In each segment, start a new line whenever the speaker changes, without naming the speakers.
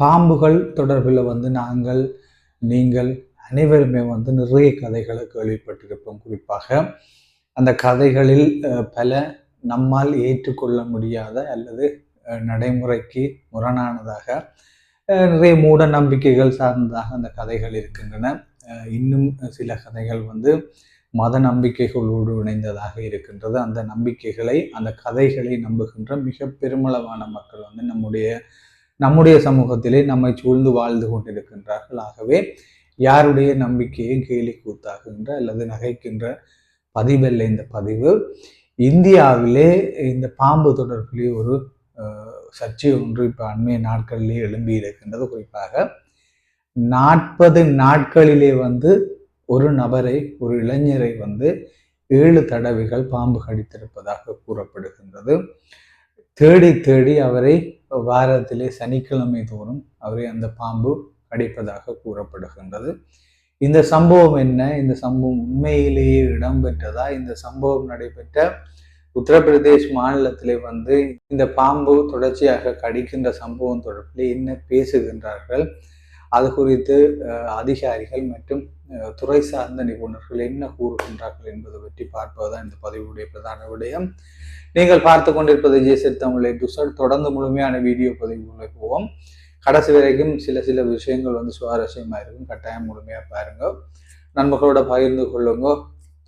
பாம்புகள் தொடர்பில் வந்து நாங்கள் நீங்கள் அனைவருமே வந்து நிறைய கதைகளை கேள்விப்பட்டிருப்போம் குறிப்பாக அந்த கதைகளில் பல நம்மால் ஏற்றுக்கொள்ள முடியாத அல்லது நடைமுறைக்கு முரணானதாக நிறைய மூட நம்பிக்கைகள் சார்ந்ததாக அந்த கதைகள் இருக்கின்றன. இன்னும் சில கதைகள் வந்து மத நம்பிக்கைகளோடு இணைந்ததாக இருக்கின்றது. அந்த நம்பிக்கைகளை அந்த கதைகளை நம்புகின்ற மிக பெருமளவான மக்கள் வந்து நம்முடைய நம்முடைய சமூகத்திலே நம்மை சூழ்ந்து வாழ்ந்து கொண்டிருக்கின்றார்கள். ஆகவே யாருடைய நம்பிக்கையும் கேலி கூத்தாகின்ற அல்லது நகைக்கின்ற பதிவல்ல இந்த பதிவு? இந்தியாவிலே இந்த பாம்பு தொடர்பிலே ஒரு சர்ச்சை ஒன்று இப்போ அண்மைய நாட்களிலே எழும்பி இருக்கின்றது. குறிப்பாக நாற்பது நாட்களிலே வந்து ஒரு நபரை ஒரு இளைஞரை வந்து ஏழு தடவைகள் பாம்பு கடித்திருப்பதாக கூறப்படுகின்றது. தேடி தேடி அவரை வாரத்திலே சனிக்கிழமை தோறும் அவரை அந்த பாம்பு கடிப்பதாக கூறப்படுகின்றது. இந்த சம்பவம் என்ன? இந்த சம்பவம் உண்மையிலேயே இடம்பெற்றதா இந்த சம்பவம் நடைபெற்ற உத்தரப்பிரதேஷ் மாநிலத்திலே வந்து இந்த பாம்பு தொடர்ச்சியாக கடிக்கின்ற சம்பவம் தொடர்பில் என்ன பேசுகின்றார்கள்? அது குறித்து அதிகாரிகள் மற்றும் துறை சார்ந்த நிபுணர்கள் என்ன கூறுகின்றார்கள் என்பது பற்றி பார்ப்பதுதான் இந்த பதிவுடைய பிரதான விடயம். நீங்கள் பார்த்து கொண்டிருப்பது ஜேசர் தமிழை டுசர் தொடர்ந்து முழுமையான வீடியோ பதிவுகளை போவோம். கடைசி வரைக்கும் சில சில விஷயங்கள் வந்து சுவாரஸ்யமா இருக்கும். கட்டாயம் முழுமையா பாருங்க. நண்பர்களோட பகிர்ந்து கொள்ளுங்க.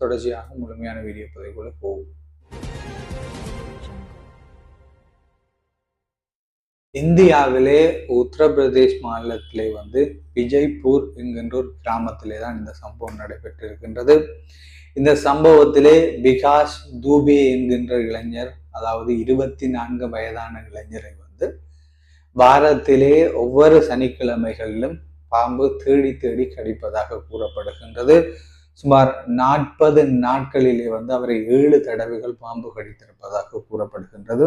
தொடர்ச்சியாக முழுமையான வீடியோ பதிவுகளை போவோம். இந்தியாவிலே உத்தரப்பிரதேஷ் மாநிலத்திலே வந்து விஜய்பூர் என்கின்ற ஒரு கிராமத்திலே தான் இந்த சம்பவம் நடைபெற்றிருக்கின்றது. இந்த சம்பவத்திலே விகாஸ் தூபே என்கின்ற இளைஞர் அதாவது இருபத்தி நான்கு வயதான இளைஞரை வந்து வாரத்திலே ஒவ்வொரு சனிக்கிழமைகளிலும் பாம்பு தேடி தேடி கடிப்பதாக கூறப்படுகின்றது. சுமார் நாற்பது நாட்களிலே வந்து அவரை ஏழு தடவைகள் பாம்பு கடித்திருப்பதாக கூறப்படுகின்றது.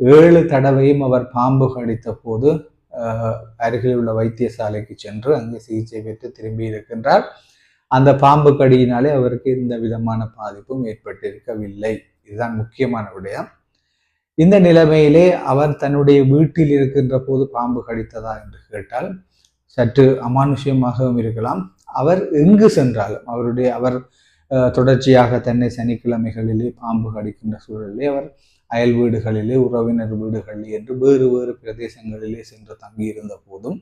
ஏழு தடவையும் அவர் பாம்பு கடித்த போது அருகில் உள்ள வைத்தியசாலைக்கு சென்று அங்கு சிகிச்சை பெற்று திரும்பி இருக்கின்றார். அந்த பாம்பு கடியினாலே அவருக்கு எந்த விதமான பாதிப்பும் ஏற்பட்டிருக்கவில்லை. இதுதான் முக்கியமான விடயம். இந்த நிலைமையிலே அவர் தன்னுடைய வீட்டில் இருக்கின்ற போது பாம்பு கடித்ததா என்று கேட்டால் சற்று அமானுஷ்யமாகவும் இருக்கலாம். அவர் எங்கு சென்றாலும் அவருடைய அவர் தொடர்ச்சியாக தன்னை சனிக்கிழமைகளிலே பாம்பு கடிக்கின்ற சூழலிலே அவர் அயல் வீடுகளிலே உறவினர் வீடுகளிலே என்று வேறு வேறு பிரதேசங்களிலே சென்று தங்கியிருந்த போதும்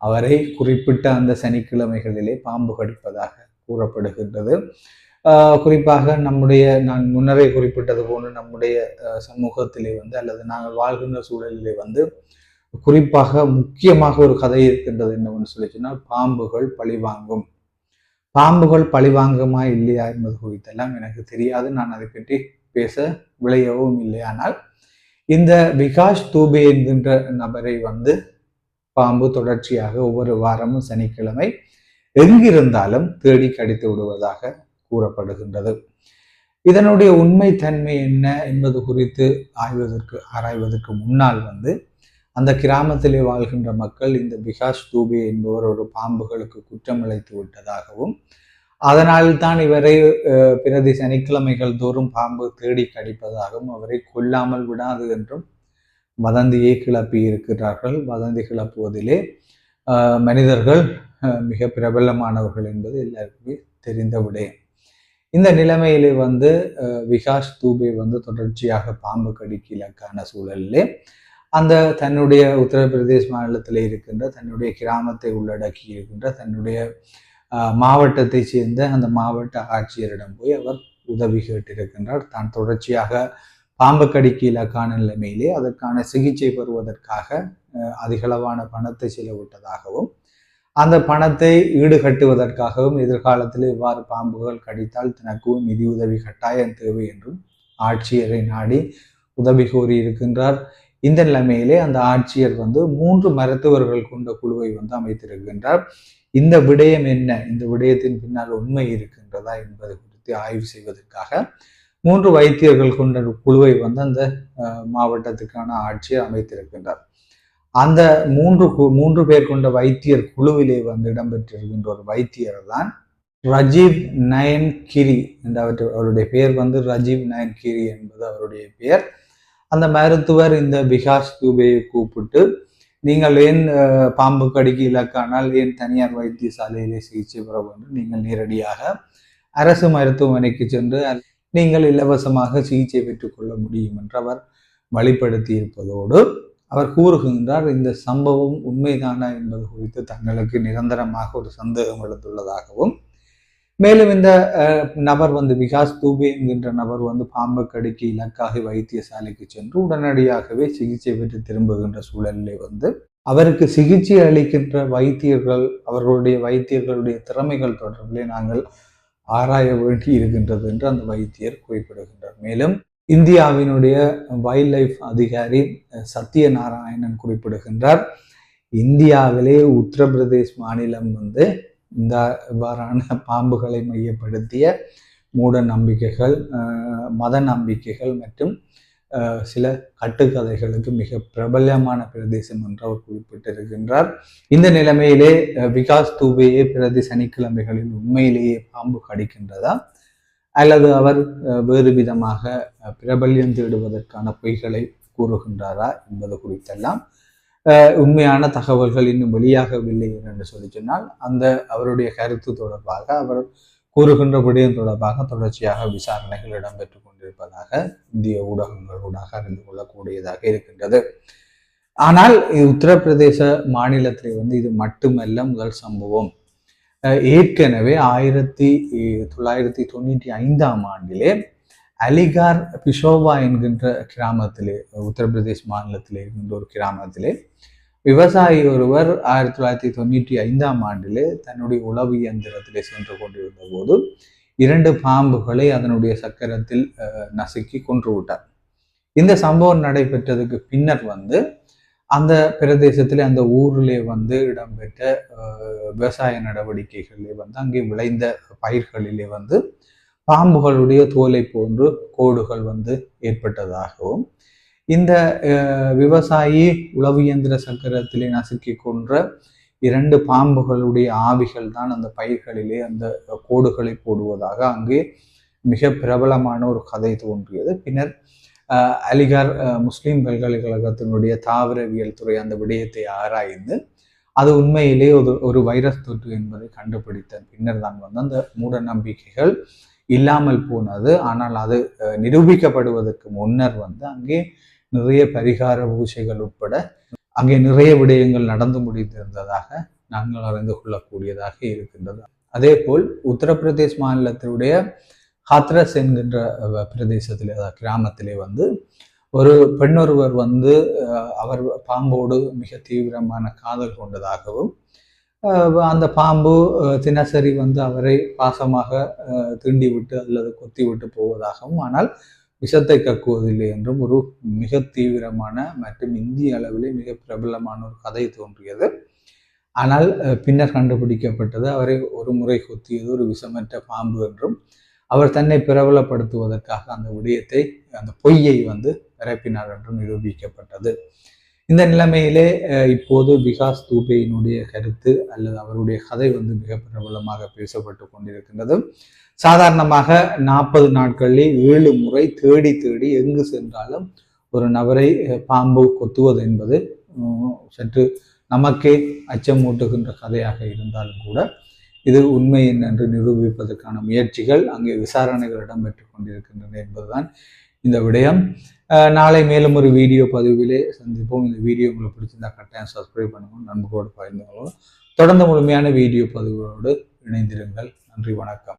அவரை குறிப்பிட்ட அந்த சனிக்கிழமைகளிலே பாம்பு கடிப்பதாக கூறப்படுகின்றது. குறிப்பாக நம்முடைய நான் முன்னரே குறிப்பிட்டது போன்று நம்முடைய சமூகத்திலே வந்து அல்லது நாங்கள் வாழ்கின்ற சூழலிலே வந்து குறிப்பாக முக்கியமாக ஒரு கதை இருக்கின்றது என்னவென்று சொல்லி சொன்னால் பாம்புகள் பழிவாங்கும் பாம்புகள் பழிவாங்குமா இல்லையா என்பது குறித்தெல்லாம் எனக்கு தெரியாது. நான் அதை பற்றி பேச விளையவும் இல்லை. ஆனால் இந்த விகாஷ் தூபே என்கின்ற நபரை வந்து பாம்பு தொடர்ச்சியாக ஒவ்வொரு வாரமும் சனிக்கிழமை எங்கிருந்தாலும் தேடி கடித்து விடுவதாக கூறப்படுகின்றது. இதனுடைய உண்மை தன்மை என்ன என்பது குறித்து ஆய்வதற்கு ஆராய்வதற்கு முன்னால் வந்து அந்த கிராமத்திலே வாழ்கின்ற மக்கள் இந்த விகாஷ் தூபே என்பவர் ஒரு பாம்புகளுக்கு குற்றம் இழைத்து விட்டதாகவும் அதனால் தான் இவரை பிரதி சனிக்கிழமைகள் தோறும் பாம்பு தேடி கடிப்பதாகவும் அவரை கொல்லாமல் விடாது என்றும் வதந்தியை கிளப்பி இருக்கிறார்கள். வதந்தி கிளப்புவதிலே ஆஹ், மனிதர்கள் மிக பிரபலமானவர்கள் என்பது எல்லாருக்குமே தெரிந்த விடயம். இந்த நிலைமையிலே வந்து விகாஷ் தூபே வந்து தொடர்ச்சியாக பாம்பு கடிக்கு இலக்கான சூழலிலே அந்த தன்னுடைய உத்தரப்பிரதேஷ் மாநிலத்தில் இருக்கின்ற தன்னுடைய கிராமத்தை உள்ளடக்கி இருக்கின்ற தன்னுடைய மாவட்டத்தை மாவட்டத்தைச் சேர்ந்த அந்த மாவட்ட ஆட்சியரிடம் போய் அவர் உதவி கேட்டிருக்கின்றார். தான் தொடர்ச்சியாக பாம்பு கடிக்கு இலக்கான நிலைமையிலே அதற்கான சிகிச்சை பெறுவதற்காக அதிகளவான பணத்தை செலவிட்டதாகவும் அந்த பணத்தை ஈடுகட்டுவதற்காகவும் எதிர்காலத்தில் இவ்வாறு பாம்புகள் கடித்தால் தனக்கு நிதியுதவி கட்டாயம் தேவை என்றும் ஆட்சியரை நாடி உதவி கோரியிருக்கின்றார். இந்த நிலைமையிலே அந்த ஆட்சியர் வந்து மூன்று மருத்துவர்கள் கொண்ட குழுவை வந்து அமைத்திருக்கின்றார். இந்த விடயம் என்ன? இந்த விடயத்தின் பின்னால் உண்மை இருக்கின்றதா என்பது குறித்து ஆய்வு செய்வதற்காக மூன்று வைத்தியர்கள் கொண்ட குழுவை வந்து அந்த மாவட்டத்துக்கான ஆட்சியை அமைத்திருக்கின்றார். அந்த மூன்று மூன்று பேர் கொண்ட வைத்தியர் குழுவிலே வந்து இடம்பெற்றிருக்கின்ற ஒரு வைத்தியர் தான் ரஜீவ் நயன் கிரி என்ற அவருடைய பெயர் வந்து ரஜீவ் நயன் கிரி என்பது அவருடைய பெயர் அந்த மருத்துவர் இந்த விகாஸ் துபேயை கூப்பிட்டு நீங்கள் ஏன் பாம்பு கடிக்கு இலக்கானால் ஏன் தனியார் வைத்தியசாலையிலே சிகிச்சை பெற வேண்டும்? நீங்கள் நேரடியாக அரசு மருத்துவமனைக்கு சென்று நீங்கள் இலவசமாக சிகிச்சை பெற்றுக்கொள்ள முடியும் என்று அவர் வழிப்படுத்தி இருப்பதோடு அவர் கூறுகின்றார் இந்த சம்பவம் உண்மைதானா என்பது குறித்து தங்களுக்கு நிரந்தரமாக ஒரு சந்தேகம் எழுந்துள்ளதாகவும் மேலும் இந்த நபர் வந்து விகாஸ் தூபே என்கின்ற நபர் வந்து பாம்பு கடிக்கு இலக்காக வைத்தியசாலைக்கு சென்று உடனடியாகவே சிகிச்சை பெற்று திரும்புகின்ற சூழலிலே வந்து அவருக்கு சிகிச்சை அளிக்கின்ற வைத்தியர்கள் அவர்களுடைய வைத்தியர்களுடைய திறமைகள் தொடர்பிலே நாங்கள் ஆராய வேண்டி இருக்கின்றது என்று அந்த வைத்தியர் குறிப்பிடுகின்றார். மேலும் இந்தியாவினுடைய வைல்ட் லைஃப் அதிகாரி சத்யநாராயணன் குறிப்பிடுகின்றார் இந்தியாவிலே உத்தரப்பிரதேஷ் மாநிலம் வந்து இந்த இவ்வாறான பாம்புகளை மையப்படுத்திய மூட நம்பிக்கைகள் மத நம்பிக்கைகள் மற்றும் சில கட்டுக்கதைகளுக்கு மிக பிரபல்யமான பிரதேசம் என்று அவர் குறிப்பிட்டிருக்கின்றார். இந்த நிலைமையிலே விகாஸ் தூபையே பிரதி சனிக்கிழமைகளில் உண்மையிலேயே பாம்பு கடிக்கின்றதா? அல்லது அவர் வேறு விதமாக பிரபல்யம் தேடுவதற்கான பொய்களை கூறுகின்றாரா என்பது குறித்தெல்லாம் உண்மையான தகவல்கள் இன்னும் வெளியாகவில்லை என்று சொல்லி சொன்னால் அந்த அவருடைய கருத்து தொடர்பாக அவர் கூறுகின்ற விடயம் தொடர்பாக தொடர்ச்சியாக விசாரணைகள் இடம்பெற்றுக் கொண்டிருப்பதாக இந்திய ஊடகங்களூடாக அறிந்து கொள்ளக்கூடியதாக இருக்கின்றது. ஆனால் இது உத்தரப்பிரதேச மாநிலத்திலே வந்து இது மட்டுமல்ல முதல் சம்பவம். அஹ் ஏற்கனவே ஆயிரத்தி தொள்ளாயிரத்தி தொண்ணூற்றி ஐந்தாம் ஆண்டிலே அலிகார் பிஷோவா என்கின்ற கிராமத்திலே உத்தரப்பிரதேஷ் மாநிலத்திலே இருக்கின்ற ஒரு கிராமத்திலே விவசாயி ஒருவர் ஆயிரத்தி தொள்ளாயிரத்தி தொண்ணூற்றி ஐந்தாம் ஆண்டிலே தன்னுடைய உளவு இயந்திரத்திலே சென்று கொண்டிருந்த போது இரண்டு பாம்புகளை அதனுடைய சக்கரத்தில் அஹ், நசுக்கி கொன்று விட்டார். இந்த சம்பவம் நடைபெற்றதுக்கு பின்னர் வந்து அந்த பிரதேசத்திலே அந்த ஊரிலே வந்து இடம்பெற்ற விவசாய நடவடிக்கைகளிலே வந்து அங்கே விளைந்த பயிர்களிலே வந்து பாம்புகளுடைய தோலை போன்று கோடுகள் வந்து ஏற்பட்டதாகவும் இந்த விவசாயி உளவு இயந்திர சக்கரத்திலே நசுக்கி கொன்ற இரண்டு பாம்புகளுடைய ஆவிகள் தான் அந்த பயிர்களிலே அந்த கோடுகளை போடுவதாக அங்கே மிக பிரபலமான ஒரு கதை தோன்றியது. பின்னர் அலிகார் அஹ், பல்கலைக்கழகத்தினுடைய தாவரவியல் துறை அந்த விடயத்தை ஆராய்ந்து அது உண்மையிலே ஒரு ஒரு வைரஸ் தொற்று என்பதை கண்டுபிடித்த பின்னர் தான் வந்து அந்த மூட நம்பிக்கைகள் இல்லாமல் போனது. ஆனால் அது நிரூபிக்கப்படுவதற்கு முன்னர் வந்து அங்கே நிறைய பரிகார பூஜைகள் உட்பட அங்கே நிறைய விடயங்கள் நடந்து முடிந்திருந்ததாக நாங்கள் அறிந்து கொள்ளக்கூடியதாக இருக்கின்றது. அதே போல் உத்தரப்பிரதேஷ் மாநிலத்தினுடைய ஹாத்ரஸ் என்கின்ற பிரதேசத்திலே அதாவது கிராமத்திலே வந்து ஒரு பெண்ணொருவர் வந்து அஹ், அவர் பாம்போடு மிக தீவிரமான காதல் கொண்டதாகவும் அந்த பாம்பு தினசரி வந்து அவரை பாசமாக திண்டிவிட்டு அல்லது கொத்தி விட்டு போவதாகவும் ஆனால் விஷத்தை கக்குவதில்லை என்றும் ஒரு மிக தீவிரமான மற்றும் இந்திய அளவிலே மிக பிரபலமான ஒரு கதை தோன்றியது. ஆனால் பின்னர் கண்டுபிடிக்கப்பட்டது அவரை ஒரு முறை கொத்தியது ஒரு விஷமற்ற பாம்பு என்றும் அவர் தன்னை பிரபலப்படுத்துவதற்காக அந்த விடயத்தை அந்த பொய்யை வந்து பரப்பினார் என்றும் நிரூபிக்கப்பட்டது. இந்த நிலைமையிலே இப்போது விகாஸ் தூபேயினுடைய கருத்து அல்லது அவருடைய கதை வந்து மிக பிரபலமாக பேசப்பட்டு கொண்டிருக்கின்றது. சாதாரணமாக நாற்பது நாட்களில் ஏழு முறை தேடி தேடி எங்கு சென்றாலும் ஒரு நபரை பாம்பு கொத்துவது என்பது சற்று நமக்கே அச்சமூட்டுகின்ற கதையாக இருந்தாலும் கூட இது உண்மை என்று நிரூபிப்பதற்கான முயற்சிகள் அங்கே விசாரணைகள் இடம்பெற்று கொண்டிருக்கின்றன என்பதுதான் இந்த விடயம். நாளை மேலும் ஒரு வீடியோ பதிவிலே சந்திப்போம். இந்த வீடியோ உங்களுக்கு பிடிச்சிருந்தா கட்டாயம் சப்ஸ்கிரைப் பண்ணுவோம் நண்பர்களோடு பகிர்ந்து தொடர்ந்து முழுமையான வீடியோ பதிவுகளோடு இணைந்திருங்கள். நன்றி வணக்கம்.